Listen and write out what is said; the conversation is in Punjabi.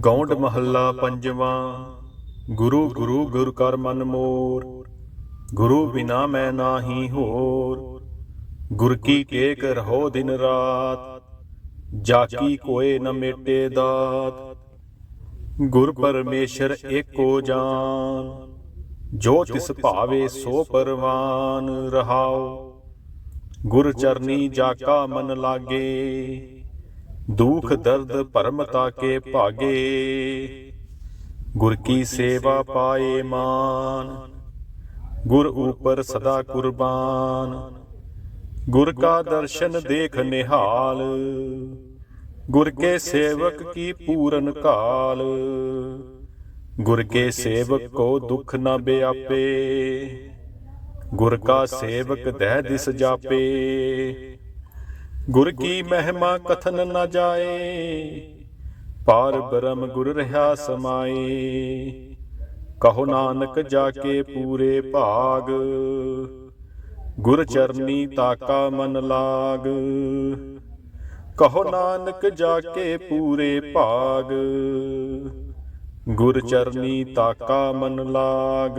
ਗੌਂਡ ਮਹੱਲਾ ਪੰਜਵਾਂ, ਗੁਰੂ ਗੁਰੂ, ਗੁਰ ਕਰ ਮਨ ਮੋਰ। ਗੁਰੂ ਬਿਨਾ ਮੈਂ ਨਾਹੀ ਹੋਰ। ਗੁਰ ਕੀ ਟੇਕ ਰਹੋ ਦਿਨ ਰਾਤ, ਜਾ ਕੀ ਕੋਏ ਨ ਮੇਟੇ ਦਾਤ। ਗੁਰ ਪਰਮੇਸ਼ਰ ਏਕੋ ਜਾਨ, ਜੋ ਤਿਸ ਭਾਵੇ ਸੋ ਪਰਵਾਨ ਰਹਾਓ। ਗੁਰ ਚਰਨੀ ਜਾ ਕਾ ਮਨ ਲਾਗੇ ਦੁਖ, ਦਰਦ ਭਰਮ ਤਾਕੇ ਭਾਗੇ। ਗੁਰ ਕੀ ਸੇਵਾ ਪਾਏ ਮਾਨ। ਗੁਰ ਉਪਰ ਸਦਾ ਕੁਰਬਾਨ। ਗੁਰ ਕਾ ਦਰਸ਼ਨ ਦੇਖ ਨਿਹਾਲ। ਗੁਰ ਕੇ ਸੇਵਕ ਕੀ ਪੂਰਨ ਕਾਲ। ਗੁਰ ਕੇ ਸੇਵਕ ਕੋ ਦੁਖ ਨਾ ਬਿਆਪੇ। ਗੁਰ ਕਾ ਸੇਵਕ ਦਹਿ ਦਿਸ ਜਾਪੇ। ਗੁਰ ਕੀ ਮਹਿਮਾ ਕਥਨ ਨਾ ਜਾਏ? ਪਾਰ ਬ੍ਰਹਮ ਗੁਰ ਰਹਾ ਸਮਾਏ। ਕਹੋ ਨਾਨਕ ਜਾ ਕੇ ਪੂਰੇ ਭਾਗ। ਗੁਰ ਚਰਨੀ ਤਾਕਾ ਮਨ ਲਾਗ। ਕਹੋ ਨਾਨਕ ਜਾ ਕੇ ਪੂਰੇ ਭਾਗ। ਗੁਰ ਚਰਨੀ ਤਾਕਾ ਮਨ ਲਾਗ।